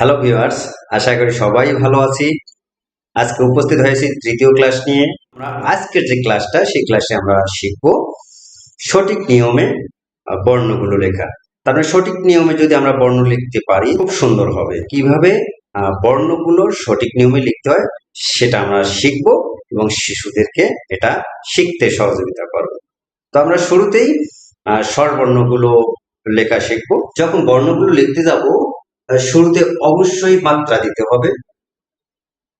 Hello viewers আশা করি সবাই ভালো আছি। আজকে উপস্থিত হয়েছি তৃতীয় ক্লাস নিয়ে। আমরা আজকের যে ক্লাসটা সেই ক্লাসে আমরা শিখব সঠিক নিয়মে বর্ণগুলো লেখা। তার মানে সঠিক নিয়মে যদি আমরা বর্ণ লিখতে পারি, খুব সুন্দর হবে। কীভাবে? বর্ণগুলো সঠিক নিয়মে লিখতে হয়, সেটা আমরা শিখব এবং শিশুদেরকে এটা শিখতে সহযোগিতা করব। তো আমরা শুরুতেই স্বরবর্ণগুলো লেখা শিখব। যখন বর্ণগুলো লিখতে যাব শুরুতে অবশ্যই মাত্রা দিতে হবে।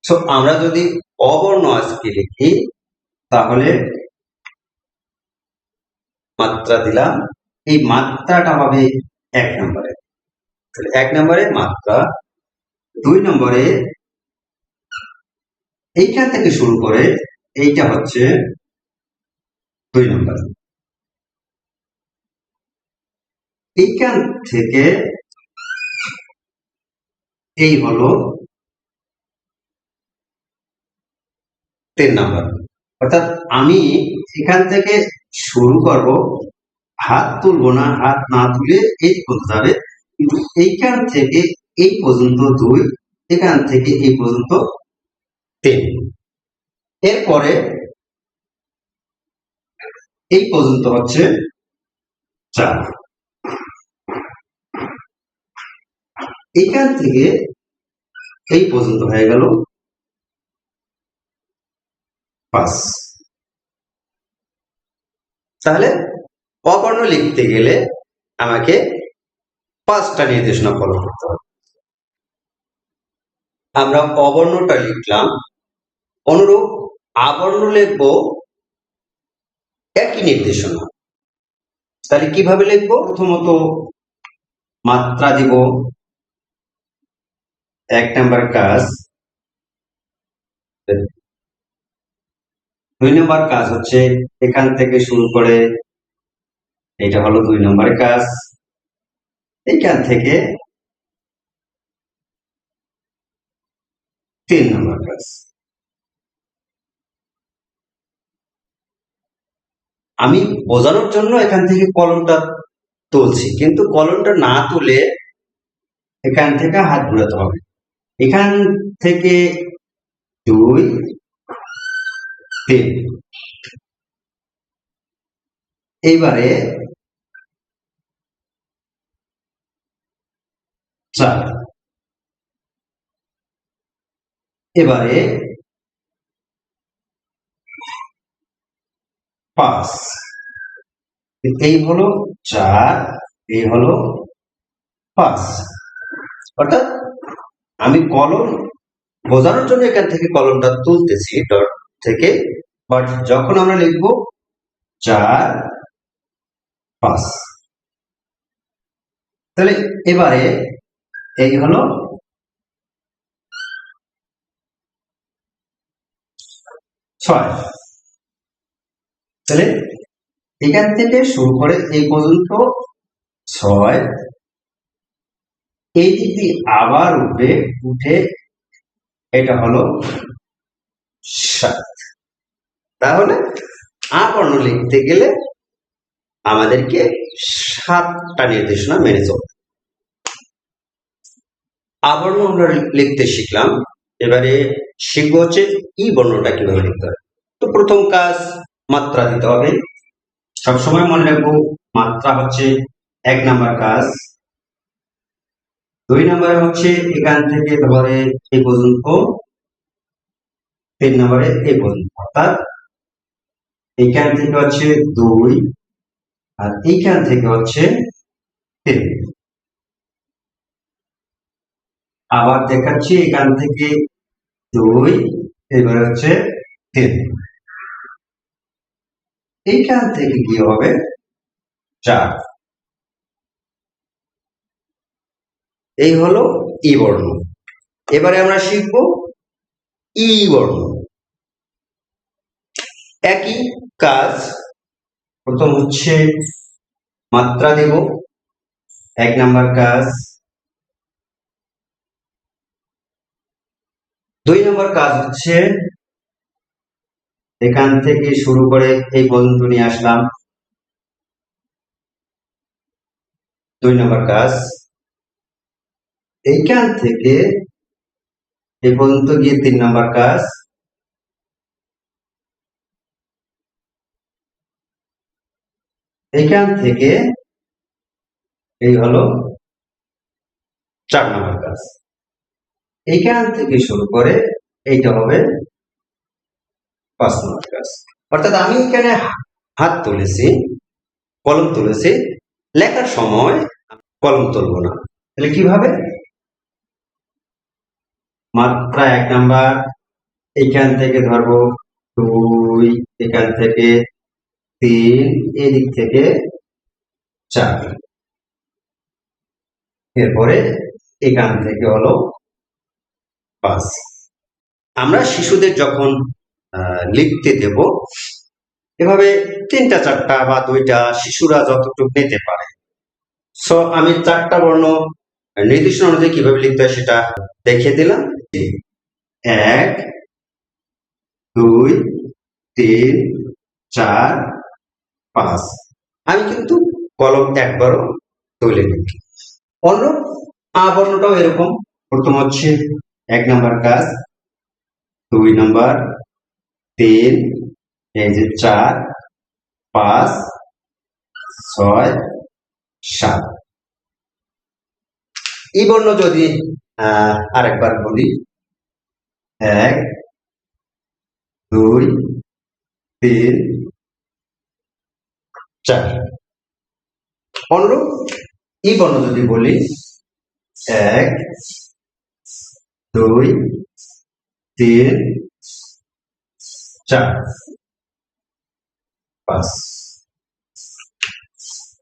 সো আমরা যদি অবর্ণ আজকে লিখি, তাহলে মাত্রা দিলাম। এই মাত্রাটা হবে এক নম্বরে। এক নম্বরে মাত্রা, দুই নম্বরে এইখান থেকে শুরু করে এইটা হচ্ছে দুই নম্বর। এইখান থেকে এই হলো তিন নাম্বার অর্থাৎ আমি এখান থেকে শুরু করব, হাত তুলবো না, হাত না তুলে এই পর্যন্ত যাবে কিন্তু এইখান থেকে এই পর্যন্ত দুই, এখান থেকে এই পর্যন্ত তিন। এরপরে এই পর্যন্ত হচ্ছে চার। এখান থেকে এই পর্যন্ত হয়ে গেল পাঁচ। তাহলে অবর্ণ লিখতে গেলে আমাকে পাঁচটা নির্দেশনা ফলো করতে হবে। আমরা অবর্ণটা লিখলাম, অনুরূপ আবর্ণ লিখব একই নির্দেশনা। তাহলে কীভাবে লিখব? প্রথমত মাত্রা দিব এক নাম্বার কাজ, দুই নম্বর কাজ হচ্ছে এখান থেকে শুরু করে এটা হলো দুই নম্বর কাজ এখান থেকে তিন নম্বর কাজ। আমি বোঝানোর জন্য এখান থেকে কলমটা তুলছি, কিন্তু কলমটা না তুলে এখান থেকে হাত ঘুরাতে হবে। এখান থেকে দুই, তিন। এইবারে চার। এবারে পাঁচ। এই হলো চার, এই হলো পাঁচ। অর্থাৎ আমি কলম বোঝানোর জন্য এখান থেকে কলমটা তুলতেছি ডট থেকে বাট যখন আমরা লিখব চার, পাঁচ, তাহলে এবারে এই হলো ছয়। তাহলে এখান থেকে শুরু করে এই পর্যন্ত ছয় এই দিক দিয়ে আবার উঠবে উঠে, এটা হলো তাহলে আবর্ণ লিখতে গেলে আমাদেরকে সাতটা নির্দেশনা মেনে চলতে আবর্ণ আমরা লিখতে শিখলাম, এবারে শিখব হচ্ছে ই বর্ণটা কীভাবে লিখতে হবে তো প্রথম কাজ, মাত্রা দিতে হবে। সবসময় মনে রাখব, মাত্রা হচ্ছে এক নাম্বার কাজ। দুই নম্বরে হচ্ছে এখান থেকে ধরে এই পর্যন্ত, তিন নম্বরে এই পর্যন্ত। অর্থাৎ এইখান থেকে হচ্ছে দুই আর এইখান থেকে হচ্ছে তিন। আবার দেখাচ্ছি এখান থেকে দুই, এবার হচ্ছে তিন। এইখান থেকে কি হবে? চার। এই হলো ই বর্ণ। এবারে আমরা শিখব ই বর্ণ। একই কাজ, প্রথম হচ্ছে মাত্রা দেব। এক নাম্বার কাজ, দুই নম্বর কাজ হচ্ছে এখান থেকে শুরু করে এই পর্যন্ত নিয়ে আসলাম। দুই নম্বর কাজ এইখান থেকে এই পর্যন্ত গিয়ে তিন নাম্বার কাজ। এইখান থেকে এই হলো চার নাম্বার কাজ। এইখান থেকে শুরু করে এইটা হবে পাঁচ নম্বর কাজ। অর্থাৎ আমি এখানে হাত তুলেছি, কলম তুলেছি, লেখার সময় কলম তুলব না। তাহলে কীভাবে? মাত্রা এক নাম্বার। এখান থেকে ধরবো দুই, এখান থেকে তিন, এদিক থেকে চার। এরপরে এখান থেকে হলো পাঁচ। আমরা শিশুদের যখন লিখতে দেব, এভাবে তিনটা, চারটা বা দুইটা শিশুরা যতটুকু নিতে পারে। সো আমি চারটা বর্ণ নির্দিষ্ট অনুযায়ী কীভাবে লিখতে হয় সেটা দেখিয়ে দিলাম। এক, দুই, তিন, চার, পাঁচ। আমি কিন্তু কলম একবারও তুলে নিই অন্য আ বর্ণটাও এরকম। প্রথম হচ্ছে এক নাম্বার কাজ, দুই নাম্বার, তিন, এই যে চার, পাঁচ, ছয়, সাত। এই বর্ণ যদি আরেকবার বলি। এক, দুই, তিন, চার। অনুরূপ এই বর্ণ যদি বলি, এক, দুই, তিন, চার। পাঁচ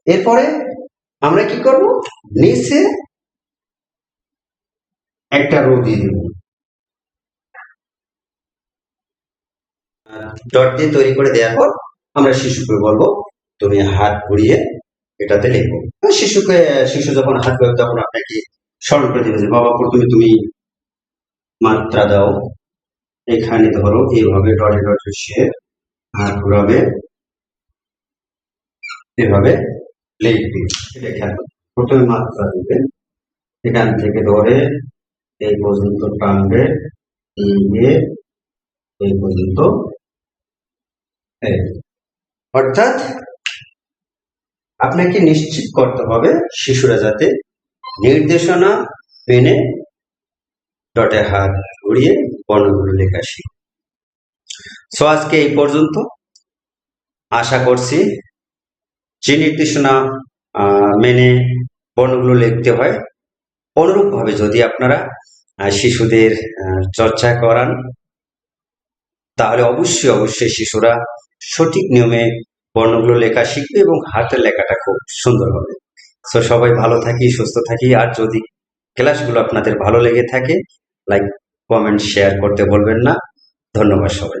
এরপরে আমরা কি করব? নিচে একটা রো দিয়ে দেব। ডট দিয়ে তৈরি করে দেওয়ার পর আমরা শিশুকে বলব, তুমি হাত ঘুরিয়ে এটাতে লিখব শিশুকে, শিশু যখন হাত ঘুরবে তখন আপনাকে স্মরণ করে দেবে যে, বাবা, প্রথমে তুমি মাত্রা দাও। এখানে ধরো এইভাবে ডটে ডটে সে হাত ঘুরাবে। এভাবে লিখবে। এটা খেয়াল। প্রথমে মাত্রা দিবে। এখান থেকে ধরে এই পর্যন্ত টানবে এই পর্যন্ত অর্থাৎ আপনাকে নিশ্চিত করতে হবে শিশুরা যাতে নির্দেশনা মেনে ডটে হাত ঘুরিয়ে বর্ণগুলো লেখা শিখে। সো আজকে এই পর্যন্ত। আশা করছি যে নির্দেশনা মেনে বর্ণগুলো লিখতে হয়। অনুরূপভাবে যদি আপনারা শিশুদের চর্চা করান, তাহলে অবশ্যই অবশ্যই শিশুরা সঠিক নিয়মে বর্ণগুলো লেখা শিখবে এবং হাতের লেখাটা খুব সুন্দর হবে। তো সবাই ভালো থাকি, সুস্থ থাকি। আর যদি ক্লাসগুলো আপনাদের ভালো লেগে থাকে লাইক কমেন্ট শেয়ার করতে বলবেন না। ধন্যবাদ সবাই